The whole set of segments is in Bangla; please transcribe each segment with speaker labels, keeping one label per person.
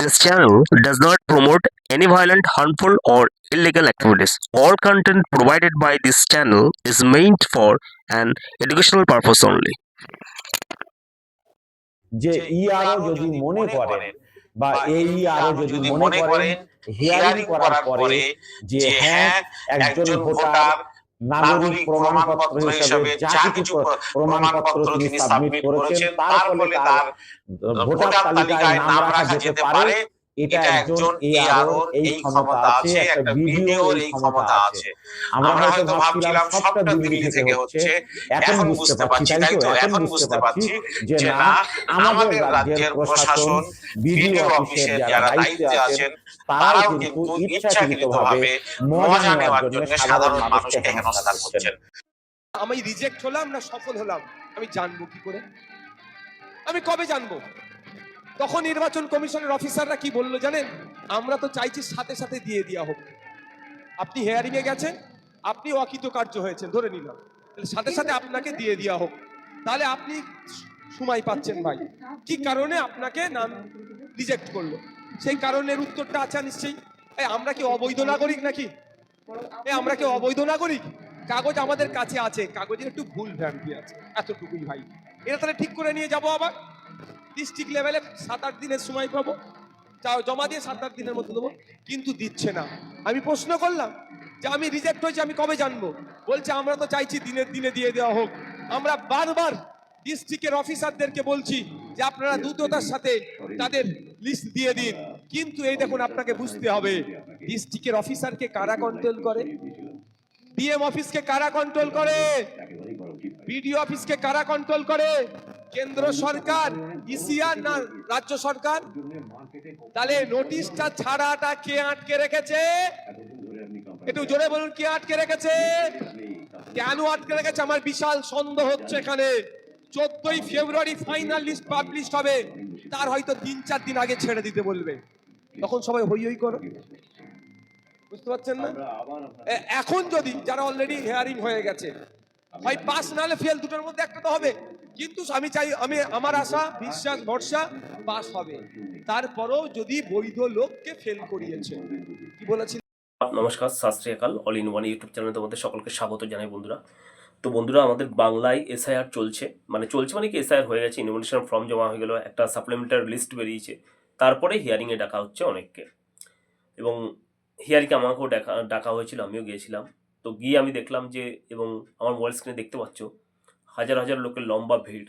Speaker 1: This channel does not promote any violent, harmful, or illegal activities. All content provided by this channel is meant for an educational purpose only.
Speaker 2: যে ইআরও যদি মনে করেন বা এই ইআরও যদি মনে করেন হিয়ারিং করার পরে যে হ্যাঁ একজন ভোটার নাগরিক প্রমাণপত্র হিসেবে যা কিছু প্রমাণপত্র তিনি সাবমিট করেছেন তার ফলে তার ভোটার তালিকায় নাম রাখা যেতে পারে। এটা একজন এই ক্ষমতা আছে একটা ভিডিওর এই ক্ষমতা আছে। আমরা হয়তো ভাবছিলাম সবটা দিল্লি থেকে হচ্ছে এখন বুঝতে পারছি তাই তো? এখন বুঝতে পারছি যে না আমাদের রাজ্যের প্রশাসন ভিডিও অফিসের যারা দায়িত্বে আছেন তারাও কিন্তু ইচ্ছাকৃতভাবে মজা নেওয়ার জন্য সাধারণ মানুষকে হেনস্থা করছেন।
Speaker 3: আমি রিজেক্ট হলাম না সফল হলাম? আমি জানব কি করে? আমি কবে জানব? তখন নির্বাচন কমিশনের অফিসাররা কি বলল জানেন? আমরা তো চাইছি সাথে সাথে দিয়ে দেওয়া হোক। আপনি হেয়ারিং এ গেছেন, আপনি অকৃতকার্য হয়েছেন, ধরে নিলাম। তাহলে সাথে সাথে আপনাকে দিয়ে দেওয়া হোক। তাহলে আপনি সময় পাচ্ছেন ভাই। কি কারণে আপনাকে নাম রিজেক্ট করল? সেই কারণের উত্তরটা আছে নিশ্চয়ই। এই, আমরা কি অবৈধ নাগরিক নাকি? এ আমরা কি অবৈধ নাগরিক? কাগজ আমাদের কাছে আছে। কাগজের একটু ভুল ভ্রান্তি আছে। এতটুকুই ভাই। এটা তাহলে ঠিক করে নিয়ে যাব আবার। ডিস্ট্রিক্ট লেভেলে সাত আট দিনের সময় পাবো। জমা দিয়ে সাত আট দিনের মধ্যে দেবো। কিন্তু দিচ্ছে না। আমি প্রশ্ন করলাম যে আমি রিজেক্ট হয়েছি, আমি কবে জানব? বলছে, আমরা তো চাইছি দিনের দিনে দিয়ে দেওয়া হোক। আমরা বারবার ডিস্ট্রিক্টের অফিসারদেরকে বলছি যে আপনারা দ্রুততার সাথে তাদের লিস্ট দিয়ে দিন। কিন্তু এই দেখুন, আপনাকে বুঝতে হবে ডিস্ট্রিক্টের অফিসারকে কারা কন্ট্রোল করে? ডিএম অফিসকে কারা কন্ট্রোল করে? বিডিও অফিসকে কারা কন্ট্রোল করে? কেন্দ্র সরকার, ইসিআর না রাজ্য সরকার? তাহলে নোটিশটা ছাড়াটা কে আটকে রেখেছে? একটু জোরে বলুন, কে আটকে রেখেছে? কেন আটকে রেখেছে? আমার বিশাল সন্দেহ হচ্ছে এখানে। চোদ্দই ফেব্রুয়ারি ফাইনাল লিস্ট পাবলিশ হবে। তার হয়তো তিন চার দিন আগে ছেড়ে দিতে বলবে। তখন সবাই হই হই করো। বুঝতে পারছেন না? এখন যদি যারা অলরেডি হেয়ারিং হয়ে গেছে, হয় পাস নাহলে ফেল দুটোর মধ্যে একটা তো হবে। কিন্তু আমি চাই, আমি, আমার আশা, বিশ্বাস, ভরসা পাস হবে। তারপরেও যদি বৈধ লোককে ফেল করিয়েছে। কি বলেছি
Speaker 4: নমস্কার সত শ্রী আকাল অল ইন ওয়ান ইউটিউব চ্যানেলে তোমাদের সকলকে স্বাগত জানাই বন্ধুরা। তো বন্ধুরা, আমাদের বাংলায় এসআইআর চলছে। মানে চলছে মানে কি এসআইআর হয়ে গেছে ইনভিটেশন ফর্ম জমা হয়ে গেল, একটা সাপ্লিমেন্টারি লিস্ট বেরিয়েছে। তারপরে হিয়ারিংয়ে ডাকা হচ্ছে অনেককে। এবং হিয়ারিংয়ে আমাকেও ডাকা ডাকা হয়েছিল, আমিও গিয়েছিলাম। তো গিয়ে আমি দেখলাম যে, এবং আমার মোবাইল স্ক্রিনে দেখতে পাচ্ছ হাজার হাজার লোকের লম্বা ভিড়।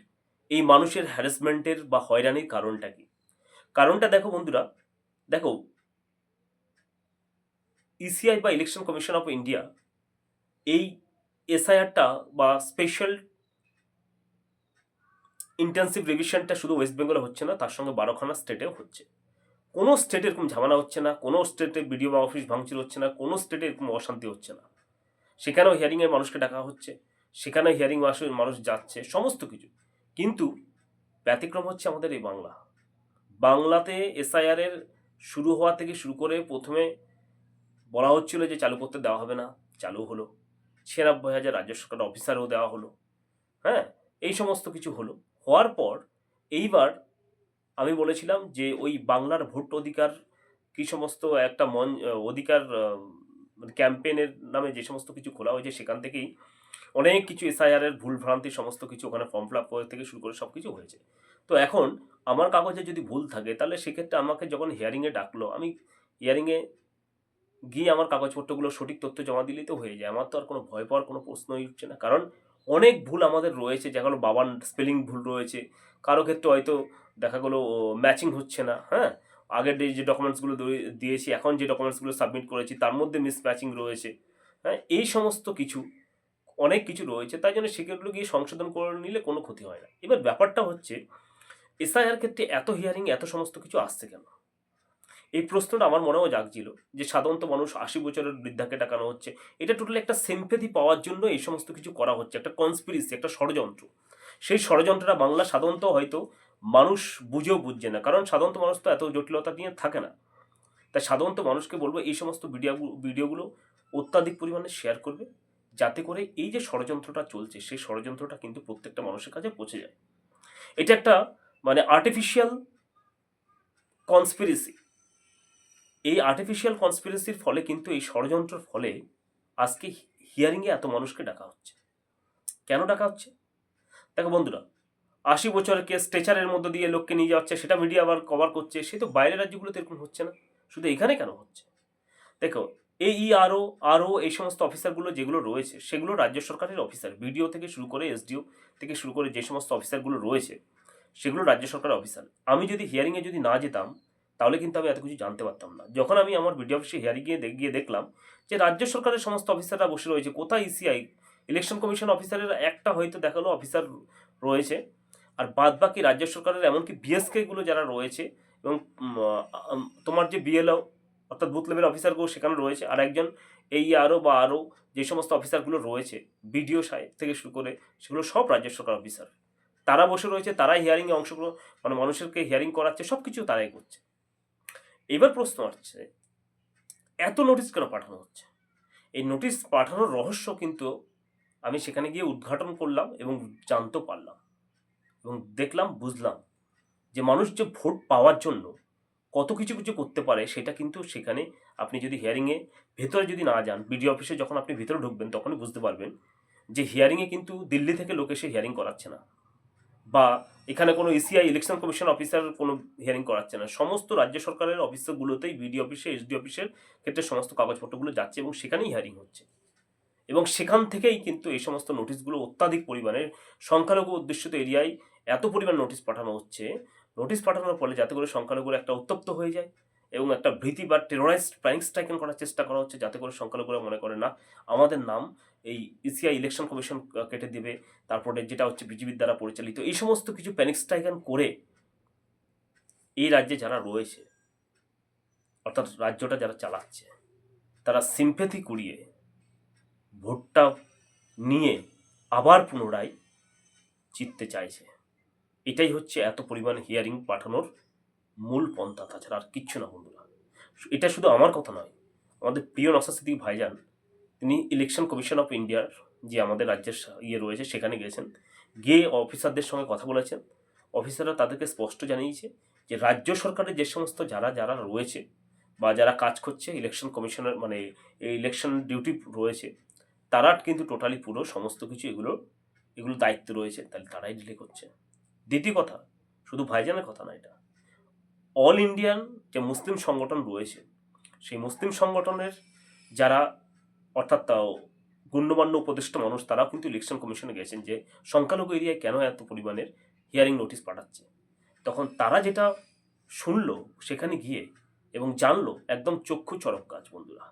Speaker 4: এই মানুষের হ্যারাসমেন্টের বা হয়রানির কারণটা কি? কারণটা দেখো বন্ধুরা, দেখো ইসিআই বা ইলেকশন কমিশন অফ ইন্ডিয়া এই এসআইআরটা বা স্পেশাল ইন্টেন্সিভ রিভিশনটা শুধু ওয়েস্ট বেঙ্গলে হচ্ছে না, তার সঙ্গে বারোখানা স্টেটেও হচ্ছে। কোনো স্টেটে এরকম ঝামেলা হচ্ছে না, কোনো স্টেটে বিডিও বা অফিস ভাঙচুর হচ্ছে না, কোনো স্টেটে এরকম অশান্তি হচ্ছে না। সেখানেও হিয়ারিংয়ে মানুষকে ডাকা হচ্ছে। সেখানে হিয়ারিং মানুষ যাচ্ছে, সমস্ত কিছু। কিন্তু ব্যতিক্রম হচ্ছে আমাদের এই বাংলা। বাংলাতে এসআইআর এর শুরু হওয়া থেকে শুরু করে প্রথমে বলা হচ্ছিল যে চালু করতে দেওয়া হবে না, চালু হলো। ছিয়ানব্বই হাজার রাজ্য সরকার অফিসারও দেওয়া হলো। হ্যাঁ এই সমস্ত কিছু হলো। হওয়ার পর এইবার আমি বলেছিলাম যে ওই বাংলার ভোট অধিকার কি সমস্ত একটা মন অধিকার ক্যাম্পেনের নামে যে সমস্ত কিছু খোলা হয়েছে সেখান থেকেই অনেক কিছু এসআইআর এর ভুল ভ্রান্তি সমস্ত কিছু ওখানে ফর্ম ফিল আপ করে থেকে শুরু করে সব কিছু হয়েছে। তো এখন আমার কাগজে যদি ভুল থাকে, তাহলে সেক্ষেত্রে আমাকে যখন হিয়ারিংয়ে ডাকলো, আমি হিয়ারিংয়ে গিয়ে আমার কাগজপত্রগুলো সঠিক তথ্য জমা দিলেই তো হয়ে যায়। আমার তো আর কোনো ভয় পাওয়ার কোনো প্রশ্নই উঠছে না। কারণ অনেক ভুল আমাদের রয়েছে যেগুলো বাবার স্পেলিং ভুল রয়েছে। কারও ক্ষেত্রে হয়তো দেখা গেলো ম্যাচিং হচ্ছে না হ্যাঁ? আগের যে যে ডকুমেন্টসগুলো দিয়েছি, এখন যে ডকুমেন্টসগুলো সাবমিট করেছি, তার মধ্যে মিস ম্যাচিং রয়েছে। হ্যাঁ এই সমস্ত কিছু অনেক কিছু রয়েছে তাই জন্য সেগুলো গিয়ে সংশোধন করে নিলে কোনো ক্ষতি হয় না। এবার ব্যাপারটা হচ্ছে এসআইআর ক্ষেত্রে এত হিয়ারিং এত সমস্ত কিছু আসছে কেন? এই প্রশ্নটা আমার মনেও জাগছিল যে সাধারণত মানুষ আশি বছরের বৃদ্ধাকে ডাকানো হচ্ছে। এটা টোটালি একটা সিম্পেথি পাওয়ার জন্য এই সমস্ত কিছু করা হচ্ছে, একটা কনস্পিরিসি একটা ষড়যন্ত্র। সেই ষড়যন্ত্রটা বাংলা সাধারণত হয়তো মানুষ বুঝেও বুঝছে না, কারণ সাধারণত মানুষ তো এত জটিলতা নিয়ে থাকে না। তাই সাধারণত মানুষকে বলব, এই সমস্ত ভিডিও ভিডিওগুলো অত্যাধিক পরিমাণে শেয়ার করবে। যাতে করে এই যে ষড়যন্ত্রটা চলছে, সেই ষড়যন্ত্রটা কিন্তু প্রত্যেকটা মানুষের কাছে পৌঁছে যায়। এটা একটা মানে আর্টিফিশিয়াল কনস্পিরেসি এই আর্টিফিশিয়াল কনস্পিরেসির ফলে কিন্তু এই ষড়যন্ত্রের ফলে আজকে হিয়ারিংয়ে এত মানুষকে ডাকা হচ্ছে। কেন ডাকা হচ্ছে? দেখো বন্ধুরা, আশি বছরের কেস স্ট্রেচারের মধ্যে দিয়ে লোককে নিয়ে যাচ্ছে, সেটা মিডিয়া আবার কভার করছে, সে তো বাইরের রাজ্যগুলোতে এরকম হচ্ছে না। শুধু এখানে কেন হচ্ছে? দেখো এই আরও আরও এই সমস্ত অফিসারগুলো যেগুলো রয়েছে, সেগুলো রাজ্য সরকারের অফিসার বিডিও থেকে শুরু করে এসডিও থেকে শুরু করে যে সমস্ত অফিসারগুলো রয়েছে, সেগুলো রাজ্য সরকারের অফিসার। আমি যদি হিয়ারিংয়ে যদি না যেতাম, তাহলে কিন্তু আমি এত কিছু জানতে পারতাম না। যখন আমি আমার বিডিও অফিসে হিয়ারিং গিয়ে দেখ- গিয়ে দেখলাম যে রাজ্য সরকারের সমস্ত অফিসাররা বসে রয়েছে, কোথায় ইসিআই ইলেকশন কমিশন অফিসারের একটা হয়তো দেখাল অফিসার রয়েছে, আর বাদ বাকি রাজ্য সরকারের এমনকি বিএসকেগুলো যারা রয়েছে এবং তোমার যে বিএলও অর্থাৎ বুথ লেভেল অফিসারগুলো সেখানে রয়েছে। আর একজন এই আরও বা আরও যে সমস্ত অফিসারগুলো রয়েছে বিডিও সাহেব থেকে শুরু করে সেগুলো সব রাজ্য সরকার অফিসার তারা বসে রয়েছে, তারাই হিয়ারিংয়ে অংশগ্রহণ মানে মানুষেরকে হিয়ারিং করাচ্ছে সব কিছু তারাই করছে। এবার প্রশ্ন আসছে, এত নোটিশ কেন পাঠানো হচ্ছে? এই নোটিশ পাঠানোর রহস্য কিন্তু আমি সেখানে গিয়ে উদ্ঘাটন করলাম এবং জানতেও পারলাম এবং দেখলাম, বুঝলাম যে মানুষ যে ভোট পাওয়ার জন্য কত কিছু কিছু করতে পারে, সেটা কিন্তু সেখানে আপনি যদি হিয়ারিংয়ে ভেতরে যদি না যান বিডিও অফিসে যখন আপনি ভেতরে ঢুকবেন, তখনই বুঝতে পারবেন যে হিয়ারিংয়ে কিন্তু দিল্লি থেকে লোক এসে হিয়ারিং করাচ্ছে না বা এখানে কোনো এসিআই ইলেকশন কমিশন অফিসার কোনো হিয়ারিং করাচ্ছে না। সমস্ত রাজ্য সরকারের অফিসগুলোতেই বিডি অফিসে এসডি অফিসের ক্ষেত্রে সমস্ত কাগজপত্রগুলো যাচ্ছে এবং সেখানেই হিয়ারিং হচ্ছে। এবং সেখান থেকেই কিন্তু এই সমস্ত নোটিশগুলো অত্যাধিক পরিমাণে সংখ্যালঘু উদ্দেশ্যিত এরিয়ায় এত পরিমাণ নোটিশ পাঠানো হচ্ছে নোটিশ পাঠানোর ফলে যাতে করে সংখ্যালঘুরা একটা উত্তপ্ত হয়ে যায় এবং একটা ভীতি বা টেরোরাইজড প্যানিং স্ট্রাইকিং করার চেষ্টা করা হচ্ছে, যাতে করে সংখ্যালঘুরা মনে করে, না, আমাদের নাম এই ইসিআই ইলেকশন কমিশন কেটে দেবে, তারপরে যেটা হচ্ছে বিজেপির দ্বারা পরিচালিত। এই সমস্ত কিছু প্যানিক স্ট্রাইকান করে এই রাজ্যে যারা রয়েছে, অর্থাৎ রাজ্যটা যারা চালাচ্ছে, তারা সিম্পেথি কুড়িয়ে ভোটটা নিয়ে আবার পুনরায় জিততে চাইছে। এটাই হচ্ছে এত পরিমাণ হিয়ারিং পাঠানোর মূল পন্থা। তাছাড়া আর কিচ্ছু না বন্ধুরা। এটা শুধু আমার কথা নয়, আমাদের প্রিয় নসা সিদ্দিক ভাইজান, তিনি ইলেকশন কমিশন অফ ইন্ডিয়ার যে আমাদের রাজ্যের ইয়ে রয়েছে, সেখানে গিয়েছেন। গিয়ে অফিসারদের সঙ্গে কথা বলেছেন। অফিসাররা তাদেরকে স্পষ্ট জানিয়েছে যে, রাজ্য সরকারের যে সমস্ত যারা যারা রয়েছে বা যারা কাজ করছে ইলেকশন কমিশনের মানে এই ইলেকশন ডিউটি রয়েছে, তারা কিন্তু টোটালি পুরো সমস্ত কিছু এগুলো এগুলো দায়িত্ব রয়েছে। তাহলে তারাই ডিলে করছে। দ্বিতীয় কথা, শুধু ভাইজানের কথা না এটা। অল ইন্ডিয়ান যে মুসলিম সংগঠন রয়েছে, সেই মুসলিম সংগঠনের যারা অর্থাৎ গণ্যমান্য উপদেষ্টা মানুষ, তারাও কিন্তু ইলেকশন কমিশনে গেছেন যে সংখ্যালঘু এরিয়ায় কেন এত পরিমাণের হিয়ারিং নোটিশ পাঠাচ্ছে। তখন তারা যেটা শুনলো সেখানে গিয়ে এবং জানলো, একদম চক্ষু চরক কাজ বন্ধুরা,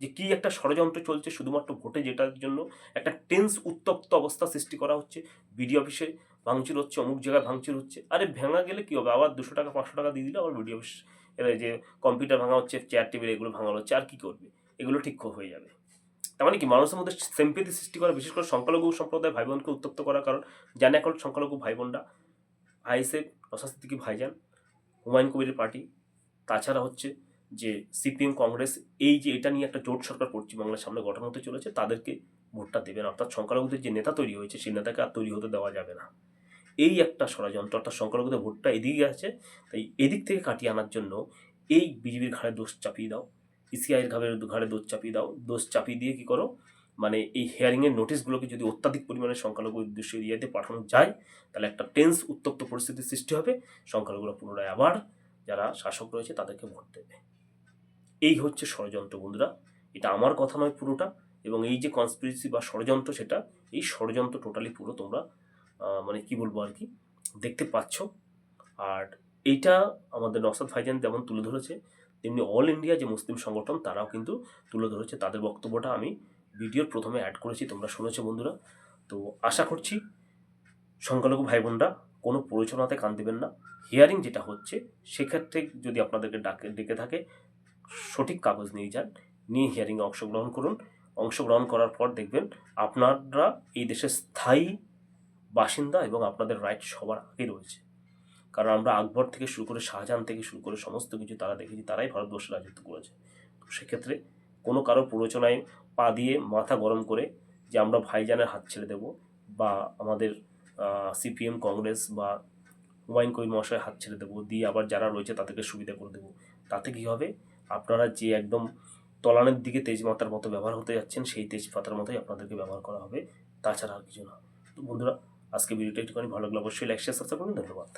Speaker 4: যে কি একটা ষড়যন্ত্র চলছে, শুধুমাত্র ভোটে যেটার জন্য একটা টেন্স উত্তপ্ত অবস্থা সৃষ্টি করা হচ্ছে। বিডি অফিসে ভাঙচুর হচ্ছে, অমুক জায়গায় ভাঙচুর হচ্ছে। আরে ভাঙা গেলে কী হবে? আবার দুশো টাকা, পাঁচশো টাকা দিয়ে দিলে আবার বিডি অফিস এবার যে কম্পিউটার ভাঙা হচ্ছে চেয়ার টেবিল এগুলো ভাঙা হচ্ছে আর কী করবে? এগুলো ঠিক হয়ে যাবে। তার মানে কি, মানুষের মধ্যে সেম্পেথি সৃষ্টি করা, বিশেষ করে সংখ্যালঘু সম্প্রদায় ভাই বোনকে উত্তপ্ত করার কারণ জানে এখন সংখ্যালঘু ভাই বোনরা আইএসএফ নশাস্তিকি ভাইজান, হুমায়ুন কবিরের পার্টি। তাছাড়া হচ্ছে যে সিপিএম কংগ্রেস, এই যে এটা নিয়ে একটা জোট সরকার পশ্চিমবাংলার সামনে গঠন হতে চলেছে, তাদেরকে ভোটটা দেবেন অর্থাৎ সংখ্যালঘুদের যে নেতা তৈরি হয়েছে, সেই নেতাকে আর তৈরি হতে দেওয়া যাবে না। এই একটা ষড়যন্ত্র, অর্থাৎ সংখ্যালঘুদের ভোটটা এদিকে আছে তাই এদিক থেকে কাটিয়ে আনার জন্য এই বিজেপির ঘাড়ে দোষ চাপিয়ে দাও ইসিআইয়ের ঘাড়ে ঘাড়ে দোষ চাপিয়ে দাও, দোষ চাপিয়ে দিয়ে কী করো? মানে এই হেয়ারিংয়ের নোটিশগুলোকে যদি অত্যাধিক পরিমাণে সংখ্যালঘু উদ্দেশ্য এরিয়াতে পাঠানো যায়, তাহলে একটা টেন্স উত্তপ্ত পরিস্থিতির সৃষ্টি হবে। সংখ্যালঘুরা পুনরায় আবার যারা শাসক রয়েছে তাদেরকে ভোট দেবে। এই হচ্ছে ষড়যন্ত্র বন্ধুরা। এটা আমার কথা নয় পুরোটা এবং এই যে কনস্পিরেসি বা ষড়যন্ত্র সেটা, এই ষড়যন্ত্র টোটালি পুরো তোমরা মানে কি বলব আর কি, দেখতে পাচ্ছ। আর এইটা আমাদের নসাদ ভাইজান যেমন তুলে ধরেছে, তেমনি অল ইন্ডিয়া যে মুসলিম সংগঠন, তারাও কিন্তু তুলে ধরেছে। তাদের বক্তব্যটা আমি ভিডিওর প্রথমে অ্যাড করেছি, তোমরা শুনেছো বন্ধুরা। তো আশা করছি সংখ্যালঘু ভাই বোনরা কোনো প্ররোচনাতে কান দেবেন না। হিয়ারিং যেটা হচ্ছে, সেক্ষেত্রে যদি আপনাদেরকে ডাকে, ডেকে থাকে, সঠিক কাগজ নিয়ে যান, নিয়ে হিয়ারিংয়ে অংশগ্রহণ করুন। অংশগ্রহণ করার পর দেখবেন আপনারা এই দেশের স্থায়ী বাসিন্দা এবং আপনাদের রাইট সবার আগে রয়েছে। কারণ আমরা আকবর থেকে শুরু করে শাহজাহান থেকে শুরু করে সমস্ত কিছু তারা দেখেছি, তারাই ভারতবর্ষে রাজত্ব করেছে। তো সেক্ষেত্রে কোনো কারও প্ররোচনায় পা দিয়ে মাথা গরম করে যে আমরা ভাইজানের হাত ছেড়ে দেব বা আমাদের সিপিএম কংগ্রেস বা হুমায়ুন কবি মহাশয় হাত ছেড়ে দেবো, দিয়ে আবার যারা রয়েছে তাদেরকে সুবিধা করে দেবো। তাতে কী হবে? আপনারা যে একদম তলানের দিকে তেজমাতার মতো ব্যবহার হতে যাচ্ছেন, সেই তেজপাতার মতোই আপনাদেরকে ব্যবহার করা হবে। তাছাড়া আর কিছু না। তো বন্ধুরা আজকে ভিডিওটা একটুখানি ভালো লাগলে অবশ্যই লাইক শেয়ার সাবস্ক্রাইব করুন। ধন্যবাদ।